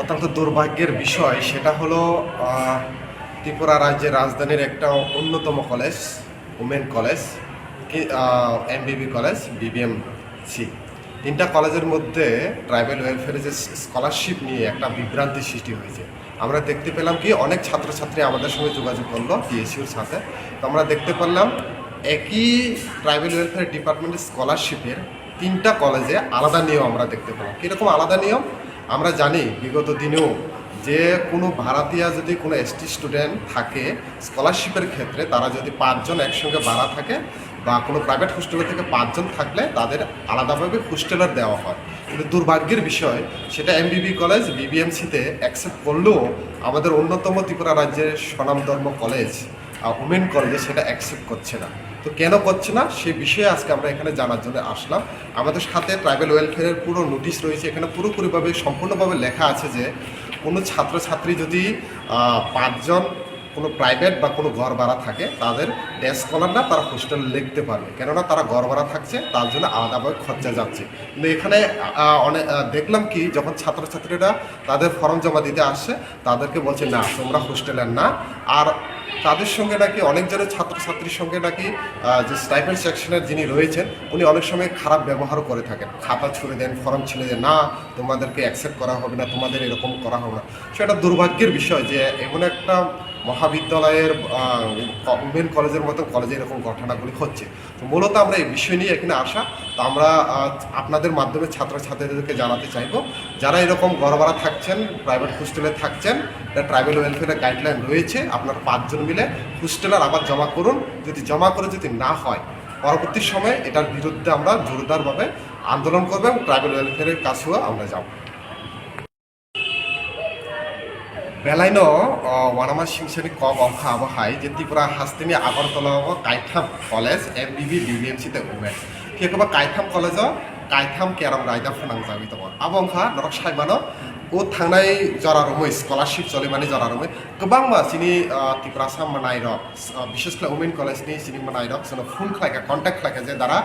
অত্যন্ত দুর্ভাগ্যের বিষয়, সেটা হলো ত্রিপুরা রাজ্যের রাজধানীর একটা অন্যতম college, women college MBB college BBM C তিনটা কলেজের মধ্যে ট্রাইবেল ওয়েলফেয়ারে যে স্কলারশিপ নিয়ে একটা বিভ্রান্তি সৃষ্টি হয়েছে। আমরা দেখতে পেলাম কি, অনেক ছাত্রছাত্রী আমাদের সঙ্গে যোগাযোগ করল টিএসইউর সাথে। তো আমরা দেখতে পারলাম একই ট্রাইবেল ওয়েলফেয়ার ডিপার্টমেন্টের স্কলারশিপের তিনটা কলেজে আলাদা নিয়ম আমরা দেখতে পেলাম। কীরকম আলাদা নিয়ম? আমরা জানি বিগত দিনেও যে কোনো ভাড়াটিয়া যদি কোনো এসটি স্টুডেন্ট থাকে স্কলারশিপের ক্ষেত্রে তারা যদি পাঁচজন একসঙ্গে ভাড়া থাকে বা কোনো প্রাইভেট হোস্টেলে থেকে পাঁচজন থাকলে তাদের আলাদাভাবে হোস্টেলার দেওয়া হয়। কিন্তু দুর্ভাগ্যের বিষয়, সেটা এমবিবি কলেজ বিবিএমসিতে অ্যাকসেপ্ট করলেও আমাদের অন্যতম ত্রিপুরা রাজ্যের স্বনামধর্ম কলেজ উমেন কলেজে সেটা অ্যাকসেপ্ট করছে না। তো কেন করছে না? সে বিষয়ে আজকে আমরা এখানে জানার জন্য আসলাম। আমাদের সাথে ট্রাইবেল ওয়েলফেয়ারের পুরো নোটিশ রয়েছে। এখানে পুরোপুরিভাবে, সম্পূর্ণভাবে লেখা আছে যে, কোনো ছাত্রছাত্রী যদি পাঁচজন কোনো প্রাইভেট বা কোনো ঘর ভাড়া থাকে, তাদের ডে স্কলার না তারা হোস্টেল লিখতে পারবে। কেননা তারা ঘর ভাড়া থাকছে, তার জন্য আলাদাভাবে খরচা যাচ্ছে। কিন্তু এখানে অনেক দেখলাম কি, যখন ছাত্রছাত্রীরা তাদের ফর্ম জমা দিতে আসছে তাদেরকে বলছে, না, তোমরা হোস্টেলের না। আর তাদের সঙ্গে নাকি অনেক জনের ছাত্রছাত্রীর সঙ্গে নাকি যে স্টাইপেন্ড সেকশনের যিনি রয়েছেন, উনি অনেক সময় খারাপ ব্যবহারও করে থাকেন। খাতা ছুড়ে দেন, ফর্ম ছেড়ে দেন, না, তোমাদেরকে অ্যাকসেপ্ট করা হবে না, তোমাদের এরকম করা হবে না। সেটা দুর্ভাগ্যের বিষয় যে এমন একটা মহাবিদ্যালয়ের উমেন কলেজের মতো কলেজে এরকম ঘটনাগুলি হচ্ছে। তো মূলত আমরা এই বিষয় নিয়ে এখানে আসা। তো আমরা আপনাদের মাধ্যমে ছাত্রছাত্রীদেরকে জানাতে চাইব। যারা এরকম ভাড়া থাকছেন প্রাইভেট হোস্টেলে থাকছেন এটা ট্রাইবেল ওয়েলফেয়ারের গাইডলাইন রয়েছে, আপনারা পাঁচজন মিলে হোস্টেলার আবার জমা করুন। যদি জমা করে যদি না হয়, পরবর্তী সময়ে এটার বিরুদ্ধে আমরা জোরদারভাবে আন্দোলন করব এবং ট্রাইবেল ওয়েলফেয়ারের কাছেও আমরা যাব। বেলাইন ওয়ানামা ಶಿಕ್ಷಣಿಕ ಕ অংশ আবহাই যে ত্রিপুরা ಪುರ আগরতলা ಆಗರ್ತಲಾ ಅವ ಕೈಥಾಮ್ college B B B B B কাইথাম college কাইথাম কেরাম রাইদা ফোনাং যাবি তোমার আবংখা নরক সাইমান, ও থাই জরা রুমই স্কলারশিপ চলে মানে জরা রুমই গোবাং মা সিনি তিপ্রাসা মানাই রক বিশেষ করে উমেন কলেজ কলেজনি সিনি মানাই রক সেন ফোন খাইকা কন্ট্যাক্ট খাইকা যে দ্বারা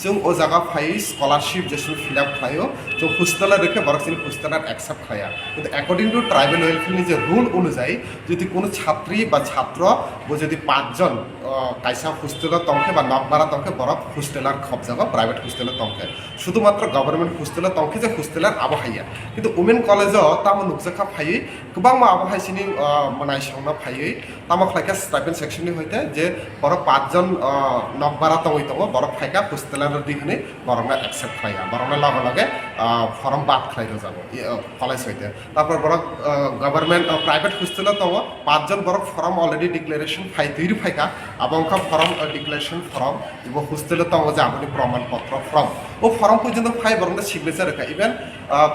जों ও জায়গা ফাই স্কলারশিপ যে ফিল আপ খাইও তো ফুস্তালা রেখে বরকসিল ফুস্তালার অ্যাকসেপ্ট হয় কিন্তু অ্যাকর্ডিং টু ট্রাইবেল ওয়েলফেয়ার যে রুল অনুযায়ী, যদি কোনো ছাত্রী বা ছাত্র যদি পাঁচজন কাইসা হোস্টেলের তংখে বা নবমারা তংখে বরফ হোস্টেলার খব যাব প্রাইভেট হোস্টেলের তংখে শুধুমাত্র গভর্নমেন্ট হোস্টেলের তংখে যে হোস্টেলার আবহাইয়া। কিন্তু উমেন কলেজ তাম নুকজাখা ফাইয়ে গোবাং মা আবহাইসিনি মানে সংনা ফাইয়ে, তামাক লাইকা স্টাইপেন সেকশননি হইতে যে বড় পাঁচজন নবমারা তঙই তঙ বড় ফাইকা হোস্টেলার দিহনে বরমে অ্যাকসেপ্ট হয় বরমে লগে লগে ফর্ম বাদ খাইলো যাব। কলেজ হইতে তারপর বরং গভর্নমেন্ট প্রাইভেট হোস্টেলত দङ পাঁচজন বরং ফর্ম অলরেডি ডিক্লারেশন ফাই তৈরি ফাইকা। আবংকা ফর্ম ডিক্লারেশন ফর্ম। এবং হোস্টেলত দङ যে আপনি প্রমাণপত্র ফর্ম ও ফর্ম পর্যন্ত ফাই বরং সিগনেচার রেখা ইভেন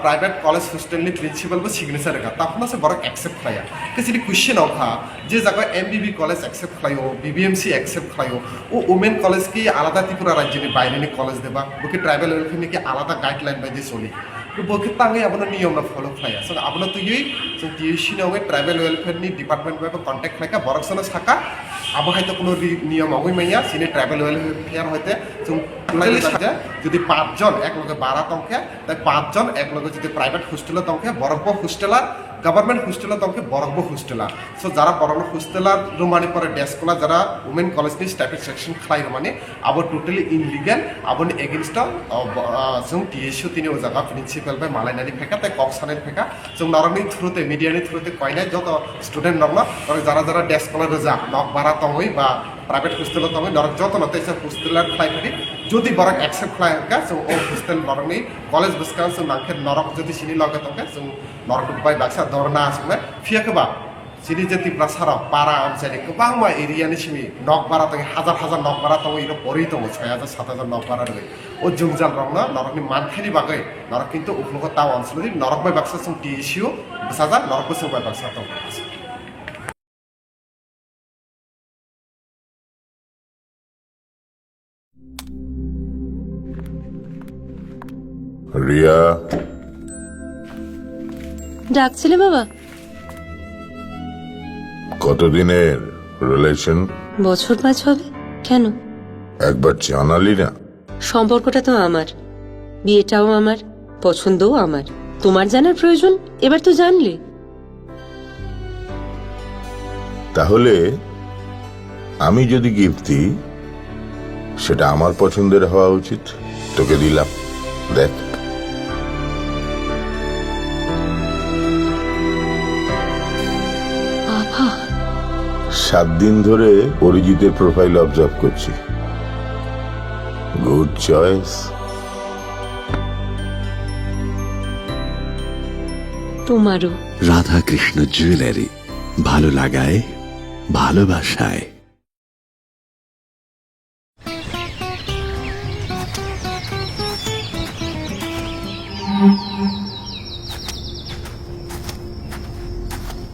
প্রাইভেট কলেজ হোস্টেল নি প্রিন্সিপাল বা সিগনেচার রেখা তখন সে বরং একসেপ্ট খাই তো সেটি কুয়েশন অফা যে জায়গা এম বিবি কলেজ অ্যাকসেপ্ট খাইও বিবিএমসি একসেপ্ট খাই ও ওমেন কলেজ কি আলাদা ত্রিপুরা রাজ্যের বাইরে কলেজ দেবা বাকি ট্রাইবেল ওয়েলফেয়ার কি আলাদা গাইডলাইন বাইজে চলি। বকে তাঙ্গে আপনার নিয়ম না ফলো খাই সো আপনার তো ইয়ে সো টিউসি নগে ট্রাইবেল ওয়েলফেয়ার নি ডিপার্টমেন্ট ভাবে কন্ট্যাক্ট খাইকা বরকসন থাকা আবার হয়তো কোনো নিয়ম অগৈ মাইয়া সিনে ট্রাইবেল ওয়েলফেয়ার হইতে চল্লিশ হাজার যদি পাঁচজন একলগে বাড়া তংখে তাই পাঁচজন একলগে যদি প্রাইভেট হোস্টেলে তংখে বরফ হোস্টেলার গভর্নমেন্ট হোস্টেলে তংখে বরফ হোস্টেলার সো যারা বরফ হোস্টেলার রুমানি পরে ডেস্কলা যারা উমেন কলেজ নিয়ে স্ট্যাফিক সেকশন খেলাই রুমানি, আবার টোটালি ইনলিগেল আবার এগেনস্ট जों টিএসও তিনি ও জায়গা প্রিন্সিপাল বাই মালাইনারি ফেঁকা, তাই কক্সানের ফেঁকা। जों নরমি থ্রুতে মিডিয়ানি থ্রুতে কয় নাই, যত স্টুডেন্ট নগ্ন যারা যারা ডেস্কলা যা নক বারা তঙই বা प्राइवेट ধরো যত না जतन त्यसै हस्टेलर फ्लाइपनि যদি বরং অ্যাকসেপ্ট খায় সো ও হোস্টেল বরং নেই কলেজ বুসকান সো নাখের নরক যদি সিনি লগে তোকে সো নরক বাই বাক্সা ধরনা আসবে ফিয়াকবা সিনি যেতি প্রাসার পারা আমসাইনি কবা মা এরিয়ানি সিমি নক বারা তোকে, হাজার হাজার নক বারা তো এর পরেই তো ছয় হাজার, সাত হাজার নক বারা রয়ে ও জুমজাল রং না নরকনি মানখানি বাগে, নরক কিন্তু উপলক্ষ তাও অঞ্চল নরক বাই বাক্সা সঙ্গে টি ইস্যু সাজা নরক সঙ্গে বাই বাক্সা তো রিয়া? ডাকছিলে বাবা? কতদিনের রিলেশন বছর পাঁচ হবে? কেন? একবার জানালি না? সম্পর্কটা তো আমার। বিয়েটাও আমার পছন্দও আমার। তোমার জানার প্রয়োজন? এবার তো জানলে। তাহলে আমি যদি গিফট দিই সেটা আমার পছন্দের হওয়া উচিত। তোকে দিলাম। দেখ। সাত দিন ধরে অরিজিতের প্রোফাইল অবজার্ভ করছি। গুড চয়েস তোমারও। রাধাকৃষ্ণ জুয়েলারি ভালো লাগায় ভালোবাসায়।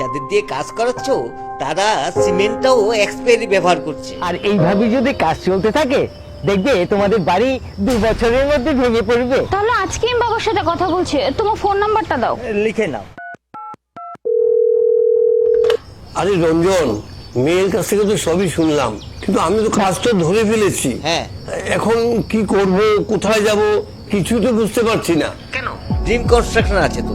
যাদের দিয়ে কাজ করাচ্ছ তারা সিমেন্টটাও এক্সপায়ারি ব্যবহার করছে। আর এইভাবে যদি কাজ চলতে থাকে দেখবে তোমাদের বাড়ি দু বছরের মধ্যে ভেঙে পড়বে। তাহলে আজকে আমি বাবার সাথে কথা বলছি তোমার ফোন নাম্বারটা দাও। লিখে নাও। আরে রঞ্জন মেয়ের কাছ থেকে তো সবই শুনলাম কিন্তু আমি তো কাজটা ধরে ফেলেছি। হ্যাঁ। এখন কি করব কোথায় যাব কিছু তো বুঝতে পারছি না। কেন? ড্রিম কনস্ট্রাকশন আছে তো।